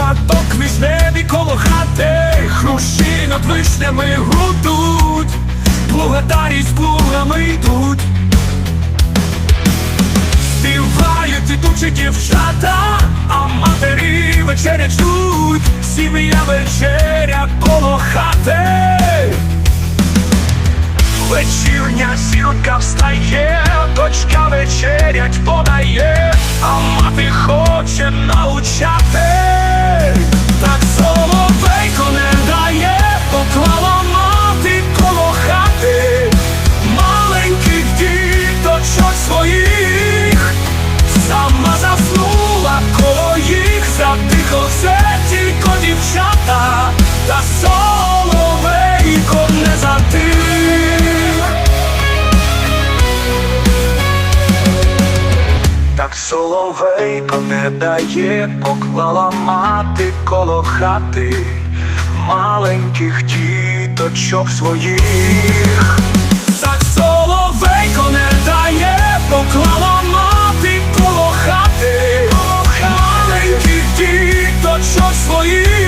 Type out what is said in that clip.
садок вишневі коло хати, хрущі над вишнями гудуть, плугатарі з плугами йдуть. Співають ідучі дівчата, а матері вечерять ждуть, сім'я вечеря коло хати. Вечірня сірка встає, дочка вечерять подає, а мати хоче научати. Їх, затихо все тільки дівчата, та соловейко не затих. Так соловейко не дає, поклала мати коло хати маленьких діточок своїх. Так соловейко не що свої.